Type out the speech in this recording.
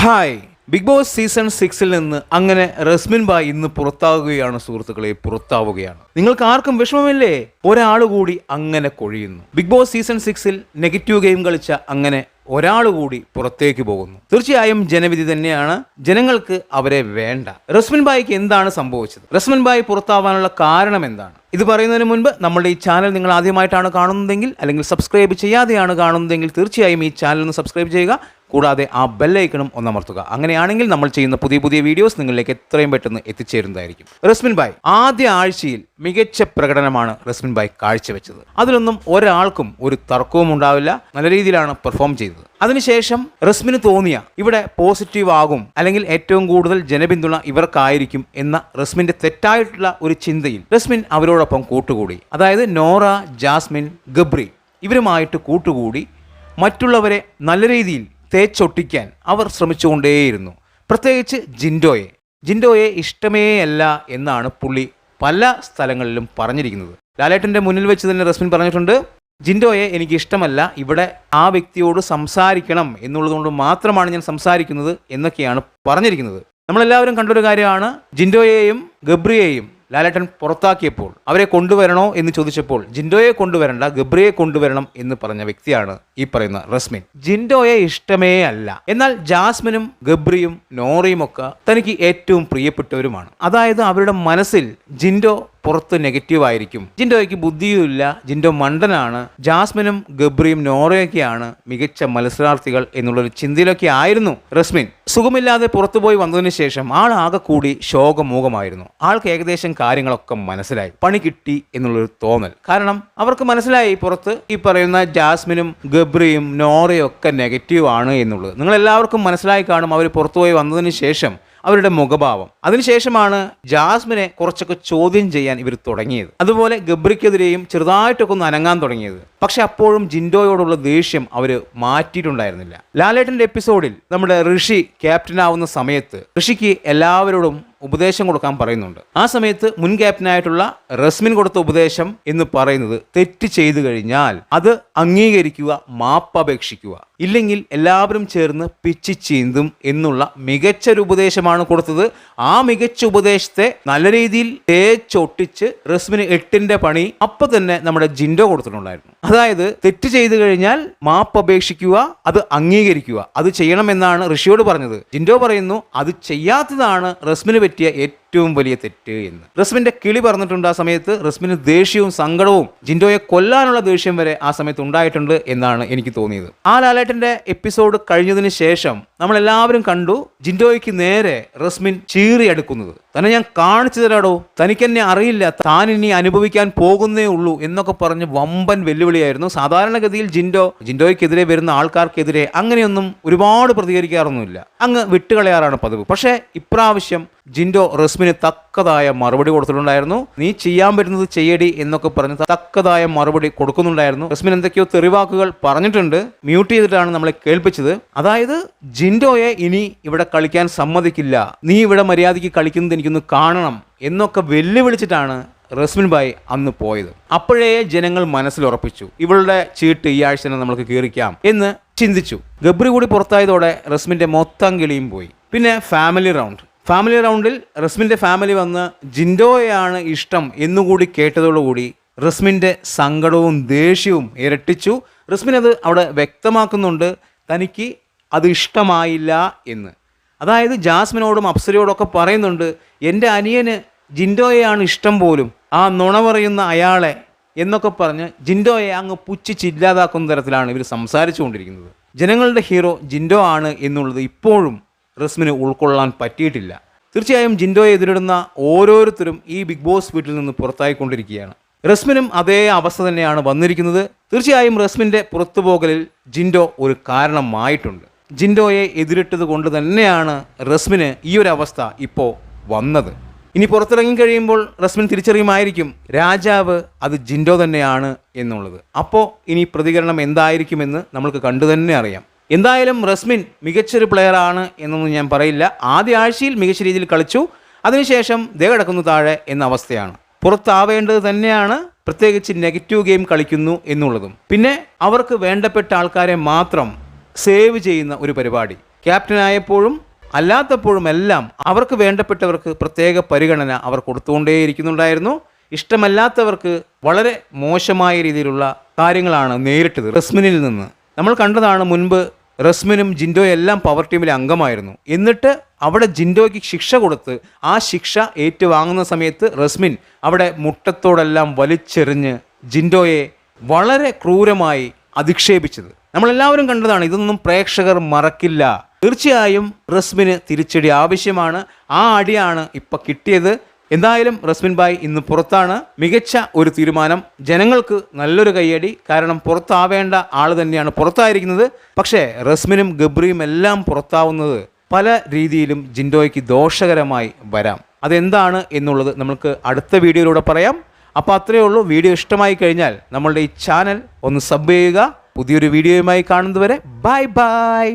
Hi big boss season സിക്സിൽ നിന്ന് അങ്ങനെ റസ്മിൻ ബായ് ഇന്ന് പുറത്താവുകയാണ് സുഹൃത്തുക്കളെ. പുറത്താവുകയാണ്. നിങ്ങൾക്ക് ആർക്കും വിഷമമില്ലേ? ഒരാൾ കൂടി അങ്ങനെ കൊഴിയുന്നു. ബിഗ് ബോസ് സീസൺ സിക്സിൽ നെഗറ്റീവ് ഗെയിം കളിച്ച അങ്ങനെ ഒരാൾ കൂടി പുറത്തേക്ക് പോകുന്നു. തീർച്ചയായും ജനവിധി തന്നെയാണ്. ജനങ്ങൾക്ക് അവരെ വേണ്ട. റസ്മിൻ ബായിക്ക് എന്താണ് സംഭവിച്ചത്? റസ്മിൻ ബായി പുറത്താവാനുള്ള കാരണം എന്താണ്? ഇത് പറയുന്നതിന് മുൻപ് നമ്മുടെ ഈ ചാനൽ നിങ്ങൾ ആദ്യമായിട്ടാണ് കാണുന്നതെങ്കിൽ അല്ലെങ്കിൽ സബ്സ്ക്രൈബ് ചെയ്യാതെയാണ് കാണുന്നതെങ്കിൽ തീർച്ചയായും ഈ ചാനൽ ഒന്ന് സബ്സ്ക്രൈബ് ചെയ്യുക. കൂടാതെ ആ ബെല്ലൈക്കണും ഒന്നമർത്തുക. അങ്ങനെയാണെങ്കിൽ നമ്മൾ ചെയ്യുന്ന പുതിയ പുതിയ വീഡിയോസ് നിങ്ങളിലേക്ക് എത്രയും പെട്ടെന്ന് എത്തിച്ചേരുന്നതായിരിക്കും. റസ്മിൻ ബായ് ആദ്യ ആഴ്ചയിൽ മികച്ച പ്രകടനമാണ് റസ്മിൻ ബായ് കാഴ്ചവെച്ചത്. അതിലൊന്നും ഒരാൾക്കും ഒരു തർക്കവും ഉണ്ടാവില്ല. നല്ല രീതിയിലാണ് പെർഫോം ചെയ്തത്. അതിനുശേഷം റസ്മിന് തോന്നിയ ഇവിടെ പോസിറ്റീവ് ആകും അല്ലെങ്കിൽ ഏറ്റവും കൂടുതൽ ജനപിന്തുണ ഇവർക്കായിരിക്കും എന്ന റസ്മിന്റെ തെറ്റായിട്ടുള്ള ഒരു ചിന്തയിൽ റസ്മിൻ അവരോടൊപ്പം കൂട്ടുകൂടി. അതായത് നോറ ജാസ്മിൻ ഗബ്രി ഇവരുമായിട്ട് കൂട്ടുകൂടി. മറ്റുള്ളവരെ നല്ല രീതിയിൽ തേച്ചൊട്ടിക്കാൻ അവർ ശ്രമിച്ചുകൊണ്ടേയിരുന്നു. പ്രത്യേകിച്ച് ജിൻഡോയെ. ജിൻഡോയെ ഇഷ്ടമേ അല്ല എന്നാണ് പുള്ളി പല സ്ഥലങ്ങളിലും പറഞ്ഞിരിക്കുന്നത്. ലാലേട്ടന്റെ മുന്നിൽ വെച്ച് തന്നെ റസ്മിൻ പറഞ്ഞിട്ടുണ്ട് ജിൻഡോയെ എനിക്ക് ഇഷ്ടമല്ല ഇവിടെ ആ വ്യക്തിയോട് സംസാരിക്കണം എന്നുള്ളതുകൊണ്ട് മാത്രമാണ് ഞാൻ സംസാരിക്കുന്നത് എന്നൊക്കെയാണ് പറഞ്ഞിരിക്കുന്നത്. നമ്മളെല്ലാവരും കണ്ടൊരു കാര്യമാണ് ജിൻഡോയെയും ഗബ്രിയെയും ലാലേട്ടൻ പുറത്താക്കിയപ്പോൾ അവരെ കൊണ്ടുവരണോ എന്ന് ചോദിച്ചപ്പോൾ ജിൻഡോയെ കൊണ്ടുവരണ്ട ഗബ്രിയെ കൊണ്ടുവരണം എന്ന് പറഞ്ഞ വ്യക്തിയാണ് ഈ പറയുന്ന റസ്മിൻ. ജിൻഡോയെ ഇഷ്ടമേ അല്ല. എന്നാൽ ജാസ്മിനും ഗബ്രിയും നോറയും ഒക്കെ തനിക്ക് ഏറ്റവും പ്രിയപ്പെട്ടവരുമാണ്. അതായത് അവരുടെ മനസ്സിൽ ജിൻഡോ പുറത്ത് നെഗറ്റീവ് ആയിരിക്കും. ജിൻഡോയ്ക്ക് ബുദ്ധിയുമില്ല ജിൻഡോ മണ്ടനാണ്. ജാസ്മിനും ഗബ്രിയും നോറയൊക്കെയാണ് മികച്ച മത്സരാർത്ഥികൾ എന്നുള്ളൊരു ചിന്തയിലൊക്കെ ആയിരുന്നു റസ്മിൻ. സുഖമില്ലാതെ പുറത്തുപോയി വന്നതിന് ശേഷം ആൾ ആകെ കൂടി ശോകമൂകമായിരുന്നു. ആൾക്ക് ഏകദേശം കാര്യങ്ങളൊക്കെ മനസ്സിലായി. പണി കിട്ടി എന്നുള്ളൊരു തോന്നൽ. കാരണം അവർക്ക് മനസ്സിലായി പുറത്ത് ഈ പറയുന്ന ജാസ്മിനും ഗബ്രിയും നോറയും ഒക്കെ നെഗറ്റീവ് ആണ് എന്നുള്ളത്. നിങ്ങൾ എല്ലാവർക്കും മനസ്സിലായി കാണും അവർ പുറത്തുപോയി വന്നതിന് ശേഷം അവരുടെ മുഖഭാവം. അതിനുശേഷമാണ് ജാസ്മിനെ കുറച്ചൊക്കെ ചോദ്യം ചെയ്യാൻ ഇവർ തുടങ്ങിയത്. അതുപോലെ ഗബ്രിക്കെതിരെയും ചെറുതായിട്ടൊക്കെ ഒന്ന് അനങ്ങാൻ തുടങ്ങിയത്. പക്ഷെ അപ്പോഴും ജിൻഡോയോടുള്ള ദേഷ്യം അവർ മാറ്റിയിട്ടുണ്ടായിരുന്നില്ല. ലാലേട്ടന്റെ എപ്പിസോഡിൽ നമ്മുടെ ഋഷി ക്യാപ്റ്റൻ ആവുന്ന സമയത്ത് ഋഷിക്ക് എല്ലാവരോടും ഉപദേശം കൊടുക്കാൻ പറയുന്നുണ്ട്. ആ സമയത്ത് മുൻ ക്യാപ്റ്റനായിട്ടുള്ള റസ്മിൻ കൊടുത്ത ഉപദേശം എന്ന് പറയുന്നത് തെറ്റ് ചെയ്തു കഴിഞ്ഞാൽ അത് അംഗീകരിക്കുക മാപ്പപേക്ഷിക്കുക ഇല്ലെങ്കിൽ എല്ലാവരും ചേർന്ന് പിച്ചി ചീന്തും എന്നുള്ള മികച്ച ഒരു ഉപദേശമാണ് കൊടുത്തത്. ആ മികച്ച ഉപദേശത്തെ നല്ല രീതിയിൽ തേച്ചൊട്ടിച്ച് റസ്മിന് എട്ടിന്റെ പണി അപ്പൊ തന്നെ നമ്മുടെ ജിൻഡോ കൊടുത്തിട്ടുണ്ടായിരുന്നു. അതായത് തെറ്റ് ചെയ്തു കഴിഞ്ഞാൽ മാപ്പ് അപേക്ഷിക്കുക അത് അംഗീകരിക്കുക. അത് ചെയ്യണമെന്നാണ് ഋഷിയോട് പറഞ്ഞത്. ജിൻഡോ പറയുന്നു അത് ചെയ്യാത്തതാണ് റസ്മിന് പറ്റിയ ഏറ്റവും വലിയ തെറ്റ് എന്ന്. റസ്മിന്റെ കിളി പറഞ്ഞിട്ടുണ്ട് ആ സമയത്ത്. റസ്മിന് ദേഷ്യവും സങ്കടവും ജിൻഡോയെ കൊല്ലാനുള്ള ദേഷ്യം വരെ ആ സമയത്ത് ഉണ്ടായിട്ടുണ്ട് എന്നാണ് എനിക്ക് തോന്നിയത്. ആ ലാലേട്ടന്റെ എപ്പിസോഡ് കഴിഞ്ഞതിന് ശേഷം നമ്മൾ എല്ലാവരും കണ്ടു ജിൻഡോയ്ക്ക് നേരെ റസ്മിൻ ചീറിയെടുക്കുന്നത് തന്നെ ഞാൻ കാണിച്ചു തരാടോ. തനിക്കെന്നെ അറിയില്ല. താൻ ഇനി അനുഭവിക്കാൻ പോകുന്നേ ഉള്ളൂ എന്നൊക്കെ പറഞ്ഞ് വമ്പൻ വെല്ലുവിളിയായിരുന്നു. സാധാരണഗതിയിൽ ജിൻഡോ ജിൻഡോയ്ക്കെതിരെ വരുന്ന ആൾക്കാർക്കെതിരെ അങ്ങനെയൊന്നും ഒരുപാട് പ്രതികരിക്കാറൊന്നുമില്ല. അങ്ങ് വിട്ടുകളയാറാണ് പതിവ്. പക്ഷേ ഇപ്രാവശ്യം ജിൻഡോ റസ്മിന് തക്കതായ മറുപടി കൊടുത്തിട്ടുണ്ടായിരുന്നു. നീ ചെയ്യാൻ പറ്റുന്നത് ചെയ്യടി എന്നൊക്കെ പറഞ്ഞ് തക്കതായ മറുപടി കൊടുക്കുന്നുണ്ടായിരുന്നു. റസ്മിൻ എന്തൊക്കെയോ തെറിവാക്കുകൾ പറഞ്ഞിട്ടുണ്ട്. മ്യൂട്ട് ചെയ്തിട്ടാണ് നമ്മളെ കേൾപ്പിച്ചത്. അതായത് ജിൻഡോയെ ഇനി ഇവിടെ കളിക്കാൻ സമ്മതിക്കില്ല. നീ ഇവിടെ മര്യാദയ്ക്ക് കളിക്കുന്നത് എനിക്കൊന്ന് കാണണം എന്നൊക്കെ വെല്ലുവിളിച്ചിട്ടാണ് റസ്മിൻ ബായ് അന്ന് പോയത്. അപ്പോഴേ ജനങ്ങൾ മനസ്സിലുറപ്പിച്ചു. ഇവളുടെ ചീട്ട് ഈ ആഴ്ച തന്നെ കീറിക്കാം എന്ന് ചിന്തിച്ചു. ഗബ്രി കൂടി പുറത്തായതോടെ റസ്മിന്റെ മൊത്തം കിളിയും പോയി. പിന്നെ ഫാമിലി റൗണ്ട്. ഫാമിലി റൗണ്ടിൽ റസ്മിന്റെ ഫാമിലി വന്ന് ജിൻഡോയാണ് ഇഷ്ടം എന്നുകൂടി കേട്ടതോടുകൂടി റസ്മിന്റെ സങ്കടവും ദേഷ്യവും ഇരട്ടിച്ചു. റസ്മിൻ അത് അവിടെ വ്യക്തമാക്കുന്നുണ്ട് തനിക്ക് അത് ഇഷ്ടമായില്ല എന്ന്. അതായത് ജാസ്മിനോടും അപ്സരയോടൊക്കെ പറയുന്നുണ്ട് എന്റെ അനിയന് ജിൻഡോയെയാണ് ഇഷ്ടം പോലും ആ നുണ പറയുന്ന അയാളെ എന്നൊക്കെ പറഞ്ഞ് ജിൻഡോയെ അങ്ങ് പുച്ഛിച്ചില്ലാതാക്കുന്ന തരത്തിലാണ് ഇവർ സംസാരിച്ചു കൊണ്ടിരിക്കുന്നത് ജനങ്ങളുടെ ഹീറോ ജിൻഡോ ആണ് എന്നുള്ളത് ഇപ്പോഴും റസ്മിന് ഉൾക്കൊള്ളാൻ പറ്റിയിട്ടില്ല. തീർച്ചയായും ജിൻഡോയെ എതിരിടുന്ന ഓരോരുത്തരും ഈ ബിഗ് ബോസ് വീട്ടിൽ നിന്ന് പുറത്തായിക്കൊണ്ടിരിക്കുകയാണ്. റസ്മിനും അതേ അവസ്ഥ തന്നെയാണ് വന്നിരിക്കുന്നത്. തീർച്ചയായും റസ്മിന്റെ പുറത്തുപോകലിൽ ജിൻഡോ ഒരു കാരണമായിട്ടുണ്ട്. ജിൻഡോയെ എതിരിട്ടത് കൊണ്ട് തന്നെയാണ് റസ്മിന് ഈ ഒരു അവസ്ഥ ഇപ്പോൾ വന്നത്. ഇനി പുറത്തിറങ്ങി കഴിയുമ്പോൾ റസ്മിൻ തിരിച്ചറിയുമായിരിക്കും രാജാവ് അത് ജിൻഡോ തന്നെയാണ് എന്നുള്ളത്. അപ്പോൾ ഇനി പ്രതികരണം എന്തായിരിക്കുമെന്ന് നമ്മൾക്ക് കണ്ടു തന്നെ അറിയാം. എന്തായാലും റസ്മിൻ മികച്ചൊരു പ്ലെയർ ആണ് എന്നൊന്നും ഞാൻ പറയില്ല. ആദ്യ ആഴ്ചയിൽ മികച്ച രീതിയിൽ കളിച്ചു. അതിനുശേഷം ദേ കിടക്കുന്നു താഴെ എന്ന അവസ്ഥയാണ്. പുറത്താവേണ്ടത് തന്നെയാണ് പ്രത്യേകിച്ച് നെഗറ്റീവ് ഗെയിം കളിക്കുന്നു എന്നുള്ളതും. പിന്നെ അവർക്ക് വേണ്ടപ്പെട്ട ആൾക്കാരെ മാത്രം സേവ് ചെയ്യുന്ന ഒരു പരിപാടി. ക്യാപ്റ്റനായപ്പോഴും അല്ലാത്തപ്പോഴും എല്ലാം അവർക്ക് വേണ്ടപ്പെട്ടവർക്ക് പ്രത്യേക പരിഗണന അവർ കൊടുത്തുകൊണ്ടേയിരിക്കുന്നുണ്ടായിരുന്നു. ഇഷ്ടമല്ലാത്തവർക്ക് വളരെ മോശമായ രീതിയിലുള്ള കാര്യങ്ങളാണ് നേരിട്ടത് റസ്മിനിൽ നിന്ന്. നമ്മൾ കണ്ടതാണ് മുൻപ് റസ്മിനും ജിൻഡോയും എല്ലാം പവർ ടീമിലെ അംഗമായിരുന്നു. എന്നിട്ട് അവിടെ ജിൻഡോയ്ക്ക് ശിക്ഷ കൊടുത്ത് ആ ശിക്ഷ ഏറ്റുവാങ്ങുന്ന സമയത്ത് റസ്മിൻ അവിടെ മുട്ടത്തോടെല്ലാം വലിച്ചെറിഞ്ഞ് ജിൻഡോയെ വളരെ ക്രൂരമായി അധിക്ഷേപിച്ചത്. നമ്മളെല്ലാവരും കണ്ടതാണ് ഇതൊന്നും പ്രേക്ഷകർ മറക്കില്ല. തീർച്ചയായും റസ്മിന് തിരിച്ചടി ആവശ്യമാണ്. ആ അടിയാണ് ഇപ്പം കിട്ടിയത്. എന്തായാലും റസ്മിൻ ബായ് ഇന്ന് പുറത്താണ്. മികച്ച ഒരു തീരുമാനം. ജനങ്ങൾക്ക് നല്ലൊരു കയ്യടി. കാരണം പുറത്താവേണ്ട ആൾ തന്നെയാണ് പുറത്തായിരിക്കുന്നത്. പക്ഷേ റസ്മിനും ഗബ്രിയും എല്ലാം പുറത്താവുന്നത് പല രീതിയിലും ജിൻഡോയ്ക്ക് ദോഷകരമായി വരാം. അതെന്താണ് എന്നുള്ളത് നമുക്ക് അടുത്ത വീഡിയോയിലൂടെ പറയാം. അപ്പോൾ അത്രയേ ഉള്ളൂ. വീഡിയോ ഇഷ്ടമായി കഴിഞ്ഞാൽ നമ്മളുടെ ഈ ചാനൽ ഒന്ന് സബ് ചെയ്യുക. പുതിയൊരു വീഡിയോയുമായി കാണുന്നതുവരെ ബൈ ബൈ.